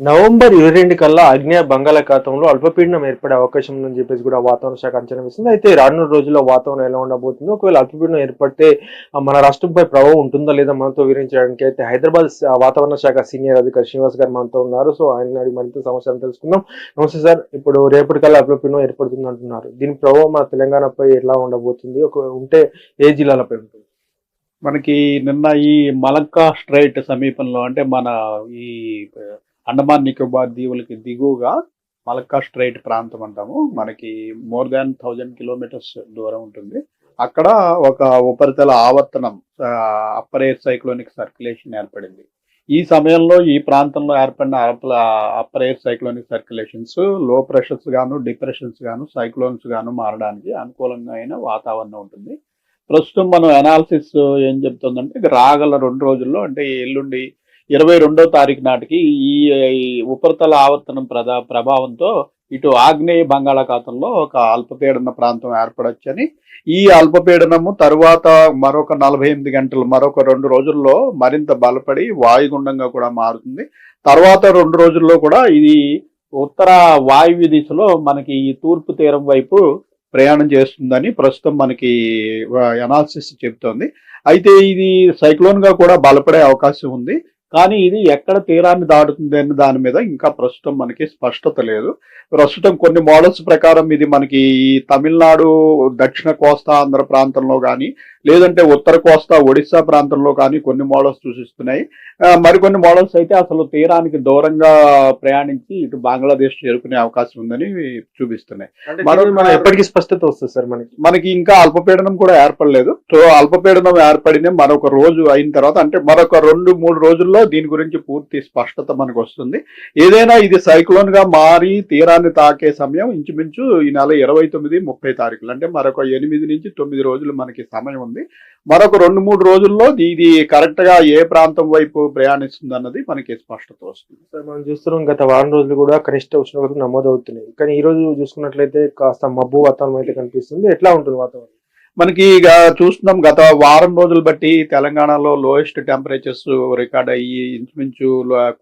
November ఇరవై రెండు కల్లా ఆగ్నేయ బంగాళాఖాతంలో అల్పపీడనం ఏర్పడే అవకాశం ఉందని చెప్పేసి కూడా వాతావరణ శాఖ అంచనా వేసింది. అయితే రానున్న రోజుల్లో వాతావరణం ఎలా ఉండబోతుందో ఒకవేళ అల్పపీడనం ఏర్పడితే మన రాష్ట్రంపై ప్రభావం ఉంటుందా లేదా మనతో వివరించడానికి అయితే హైదరాబాద్ వాతావరణ శాఖ సీనియర్ అధికారి శ్రీనివాస్ గారు మనతో ఉన్నారు. సో ఆయన మరింత సమాచారం తెలుసుకుందాం. నమస్తే సార్. ఇప్పుడు రేపటి కల్లా అల్పపీడనం ఏర్పడుతుంది అంటున్నారు. దీని ప్రభావం మన తెలంగాణపై ఎలా ఉండబోతుంది? ఒక ఉంటే ఏ జిల్లాలపై ఉంటుంది? మనకి నిన్న ఈ మలక్కా స్ట్రైట్ సమీపంలో అంటే మన ఈ అండమాన్ నికోబార్ దీవులకి దిగువగా మలక్కా స్ట్రైట్ ప్రాంతం అంటాము. మనకి మోర్ దాన్ థౌజండ్ కిలోమీటర్స్ దూరం ఉంటుంది. అక్కడ ఒక ఉపరితల ఆవర్తనం అప్పర్ ఎయిర్ సైక్లోనిక్ సర్క్యులేషన్ ఏర్పడింది. ఈ సమయంలో ఈ ప్రాంతంలో ఏర్పడిన అప్పర్ ఎయిర్ సైక్లోనిక్ సర్క్యులేషన్స్లో ప్రెషర్స్ గాను డిప్రెషన్స్ గాను సైక్లోన్స్ గాను మారడానికి అనుకూలంగా అయిన వాతావరణం ఉంటుంది. ప్రస్తుతం మనం అనాలిసిస్ ఏం చెప్తుందంటే రాగల రెండు రోజుల్లో అంటే ఎల్లుండి ఇరవై రెండో తారీఖు నాటికి ఈ ఉపరితల ఆవర్తనం ప్రదా ప్రభావంతో ఇటు ఆగ్నేయ బంగాళాఖాతంలో ఒక అల్పపీడన ప్రాంతం ఏర్పడొచ్చని ఈ అల్పపీడనము తరువాత మరొక నలభై ఎనిమిది గంటలు మరొక రెండు రోజుల్లో మరింత బలపడి వాయుగుండంగా కూడా మారుతుంది. తర్వాత రెండు రోజుల్లో కూడా ఇది ఉత్తర వాయువ్య దిశలో మనకి ఈ తూర్పు తీరం వైపు ప్రయాణం చేస్తుందని ప్రస్తుతం మనకి అనాలిసిస్ చెప్తోంది. అయితే ఇది సైక్లోన్గా కూడా బలపడే అవకాశం ఉంది. కానీ ఇది ఎక్కడ తీరాన్ని దాటుతుంది అనే దాని మీద ఇంకా ప్రస్తుతం మనకి స్పష్టత లేదు. ప్రస్తుతం కొన్ని మోడల్స్ ప్రకారం ఇది మనకి ఈ తమిళనాడు దక్షిణ కోస్తా ఆంధ్ర ప్రాంతంలో కానీ లేదంటే ఉత్తర కోస్తా ఒడిశా ప్రాంతంలో కానీ కొన్ని మోడల్స్ సూచిస్తున్నాయి. మరికొన్ని మోడల్స్ అయితే అసలు తీరానికి దూరంగా ప్రయాణించి ఇటు బంగ్లాదేశ్ చేరుకునే అవకాశం ఉందని చూపిస్తున్నాయి. మన ఎప్పటికీ స్పష్టత వస్తుంది సార్ మనకి. మనకి ఇంకా అల్పపీడనం కూడా ఏర్పడలేదు. సో అల్పపీడనం ఏర్పడిన మరొక రోజు అయిన తర్వాత అంటే మరొక రెండు మూడు రోజుల్లో దీని గురించి పూర్తి స్పష్టత మనకు వస్తుంది. ఏదైనా ఇది సైక్లోన్గా మారి తీరాన్ని తాకే సమయం ఇంచుమించు ఈ నెల ఇరవై తొమ్మిది ముప్పై తారీఖులు. అంటే మరొక ఎనిమిది నుంచి తొమ్మిది రోజులు మనకి సమయం ఉంది. మరొక రెండు మూడు రోజుల్లో ఇది కరెక్ట్గా ఏ ప్రాంతం వైపు ప్రయాణిస్తుంది అన్నది మనకి స్పష్టత వస్తుంది. సార్ మనం చూస్తున్నాం గత వారం రోజులు కూడా కనిష్ట ఉష్ణోగ్రతలు నమోదవుతున్నాయి. కానీ ఈ రోజు చూసుకున్నట్లయితే కాస్త మబ్బు వాతావరణం అయితే కనిపిస్తుంది. ఎట్లా ఉంటుంది వాతావరణం? మనకి ఇక చూస్తున్నాం గత వారం రోజులు బట్టి తెలంగాణలో లోయెస్ట్ టెంపరేచర్స్ రికార్డ్ అయ్యి ఇంచుమించు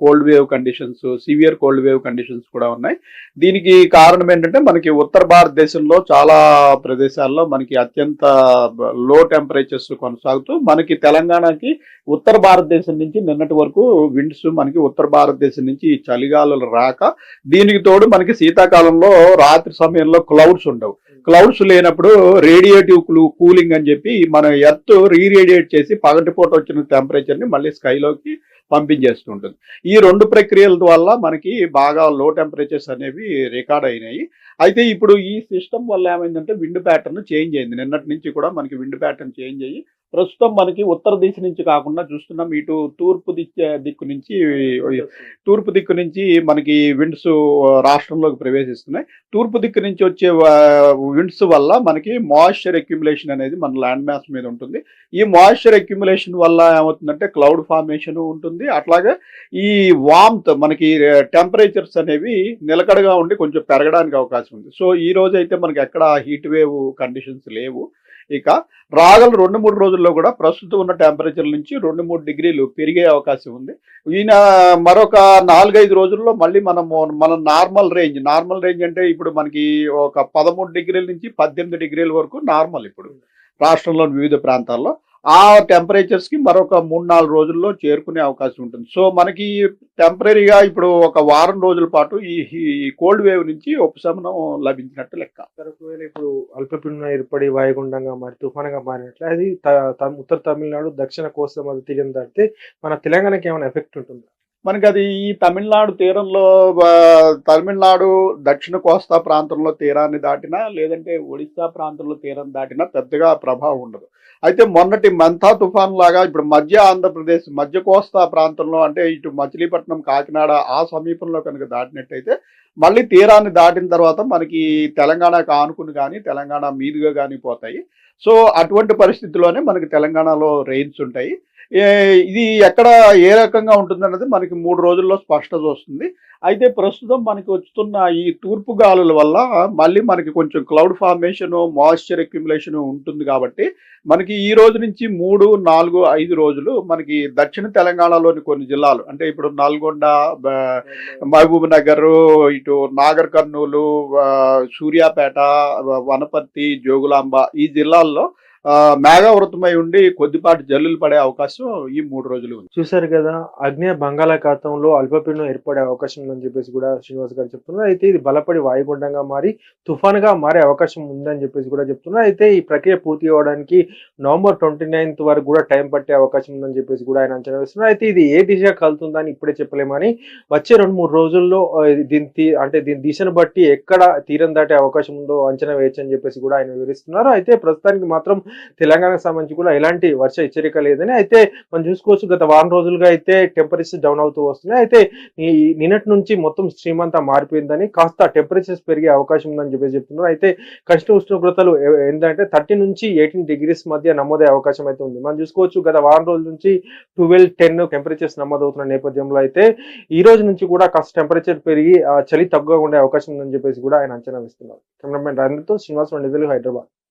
cold wave conditions severe cold wave conditions కూడా ఉన్నాయి. దీనికి కారణం ఏంటంటే మనకి ఉత్తర భారతదేశంలో చాలా ప్రదేశాల్లో మనకి అత్యంత లో టెంపరేచర్స్ కొనసాగుతూ మనకి తెలంగాణకి ఉత్తర భారతదేశం నుంచి నిన్నటి వరకు విండ్స్ మనకి ఉత్తర భారతదేశం నుంచి చలిగాలు చలిగాలులు రాక దీనికి తోడు మనకి శీతాకాలంలో రాత్రి సమయంలో క్లౌడ్స్ ఉండవు. క్లౌడ్స్ లేనప్పుడు రేడియేటివ్ కూలింగ్ అని చెప్పి మన ఎర్త్ రీరేడియేట్ చేసి పగటిపూట వచ్చిన టెంపరేచర్ని మళ్ళీ స్కైలోకి పంపించేస్తుంటుంది. ఈ రెండు ప్రక్రియల వల్ల మనకి బాగా లో టెంపరేచర్స్ అనేవి రికార్డ్ అయినాయి. అయితే ఇప్పుడు ఈ సిస్టమ్ వల్ల ఏమైందంటే విండ్ ప్యాటర్న్ చేంజ్ అయింది. నిన్నటి నుంచి కూడా మనకి విండ్ ప్యాటర్న్ చేంజ్ అయ్యి ప్రస్తుతం మనకి ఉత్తర దిశ నుంచి కాకుండా చూస్తున్నాం. ఇటు తూర్పు దిశ దిక్కు నుంచి తూర్పు దిక్కు నుంచి మనకి విండ్స్ రాష్ట్రంలోకి ప్రవేశిస్తున్నాయి. తూర్పు దిక్కు నుంచి వచ్చే విండ్స్ వల్ల మనకి మాయిశ్చర్ అక్యుములేషన్ అనేది మన ల్యాండ్ మ్యాస్ మీద ఉంటుంది. ఈ మాయిశ్చర్ అక్యుములేషన్ వల్ల ఏమవుతుందంటే క్లౌడ్ ఫార్మేషన్ ఉంటుంది. అట్లాగే ఈ వామ్త్ మనకి టెంపరేచర్స్ అనేవి నిలకడగా ఉండి కొంచెం పెరగడానికి అవకాశం ఉంది. సో ఈ రోజు అయితే మనకి ఎక్కడ హీట్ వేవ్ కండిషన్స్ లేవు. ఇక రాగల రెండు మూడు రోజుల్లో కూడా ప్రస్తుతం ఉన్న టెంపరేచర్ నుంచి రెండు మూడు డిగ్రీలు పెరిగే అవకాశం ఉంది. ఈయన మరొక నాలుగైదు రోజుల్లో మళ్ళీ మనము మన నార్మల్ రేంజ్ నార్మల్ రేంజ్ అంటే ఇప్పుడు మనకి ఒక పదమూడు డిగ్రీల నుంచి పద్దెనిమిది డిగ్రీల వరకు నార్మల్ ఇప్పుడు. రాష్ట్రంలోని వివిధ ప్రాంతాల్లో ఆ టెంపరేచర్స్కి మరొక మూడు నాలుగు రోజుల్లో చేరుకునే అవకాశం ఉంటుంది. సో మనకి టెంపరీగా ఇప్పుడు ఒక వారం రోజుల పాటు ఈ ఈ కోల్డ్ వేవ్ నుంచి ఉపశమనం లభించినట్టు లెక్క. ఒకవేళ ఇప్పుడు అల్పపీడనం ఏర్పడి వాయుగుండంగా మరి తుఫానుగా మారినట్లు అది త- త- ఉత్తర తమిళనాడు దక్షిణ కోస్తా మధ్య తీరం దాటితే మన తెలంగాణకి ఏమైనా ఎఫెక్ట్ ఉంటుందా? మనకి అది ఈ తమిళనాడు తీరంలో తమిళనాడు దక్షిణ కోస్తా ప్రాంతంలో తీరాన్ని దాటినా లేదంటే ఒడిశా ప్రాంతంలో తీరం దాటినా పెద్దగా ప్రభావం ఉండదు. అయితే మొన్నటి మంతా తుఫాన్ లాగా ఇప్పుడు మధ్య ఆంధ్రప్రదేశ్ మధ్య కోస్తా ప్రాంతంలో అంటే ఇటు మచిలీపట్నం కాకినాడ ఆ సమీపంలో కనుక దాటినట్టయితే మళ్ళీ తీరాన్ని దాటిన తర్వాత మనకి తెలంగాణకు ఆనుకుని కానీ తెలంగాణ మీదుగా కానీ పోతాయి. సో అటువంటి పరిస్థితిలోనే మనకి తెలంగాణలో రెయిన్స్ ఉంటాయి. ఇది ఎక్కడ ఏ రకంగా ఉంటుందన్నది మనకి మూడు రోజుల్లో స్పష్టత వస్తుంది. అయితే ప్రస్తుతం మనకి వస్తున్న ఈ తూర్పు గాలుల వల్ల మళ్ళీ మనకి కొంచెం క్లౌడ్ ఫార్మేషన్ మాయిశ్చర్ అక్యుములేషను ఉంటుంది కాబట్టి మనకి ఈ రోజు నుంచి మూడు నాలుగు ఐదు రోజులు మనకి దక్షిణ తెలంగాణలోని కొన్ని జిల్లాలు అంటే ఇప్పుడు నల్గొండ బ- మహబూబ్ నగర్ ఇటు నాగర్ కర్నూలు సూర్యాపేట వనపర్తి జోగులాంబ ఈ జిల్లాల్లో మేఘావృతమై ఉండి కొద్దిపాటి జల్లులు పడే అవకాశం ఈ మూడు రోజులు ఉంది. చూశారు కదా అగ్నేయ బంగాళాఖాతంలో అల్పపీడనం ఏర్పడే అవకాశం ఉందని చెప్పేసి కూడా శ్రీనివాస్ గారు చెప్తున్నారు. అయితే ఇది బలపడి వాయుగుండంగా మారి తుఫాన్గా మారే అవకాశం ఉందని చెప్పేసి కూడా చెప్తున్నారు. అయితే ఈ ప్రక్రియ పూర్తి అవ్వడానికి నవంబర్ ట్వంటీ నైన్త్ వరకు కూడా టైం పట్టే అవకాశం ఉందని చెప్పేసి కూడా ఆయన అంచనా వేస్తున్నారు. అయితే ఇది ఏ దిశగా కలుతుందని ఇప్పుడే చెప్పలేమని వచ్చే రెండు మూడు రోజుల్లో దీని అంటే దీని దిశను బట్టి ఎక్కడ తీరం దాటే అవకాశం ఉందో అంచనా వేయచ్చు అని చెప్పేసి కూడా ఆయన వివరిస్తున్నారు. అయితే ప్రస్తుతానికి మాత్రం తెలంగాణకు సంబంధించి కూడా ఎలాంటి వర్ష హెచ్చరిక లేదని అయితే మనం చూసుకోవచ్చు. గత వారం రోజులుగా అయితే టెంపరేచర్ డౌన్ అవుతూ వస్తున్నాయి. అయితే ఈ నిన్నటి నుంచి మొత్తం స్ట్రీమ్ అంతా మారిపోయిందని కాస్త టెంపరేచర్స్ పెరిగే అవకాశం ఉందని చెప్పేసి చెప్తున్నారు. అయితే కనిష్ట ఉష్ణోగ్రతలు ఏంటంటే థర్టీ నుంచి ఎయిటీన్ డిగ్రీస్ మధ్య నమోదయ్యే అవకాశం అయితే ఉంది. మనం చూసుకోవచ్చు గత వారం రోజుల నుంచి ట్వెల్వ్ టెన్ టెంపరేచర్స్ నమోదవుతున్న నేపథ్యంలో అయితే ఈ రోజు నుంచి కూడా కాస్త టెంపరేచర్ పెరిగి ఆ, చలి తక్కువగా ఉండే అవకాశం ఉందని చెప్పేసి కూడా ఆయన అంచనా వేస్తున్నారు. కెమెరామెన్ రాజేంద్రతో శ్రీనివాస్ నిధులు హైదరాబాద్.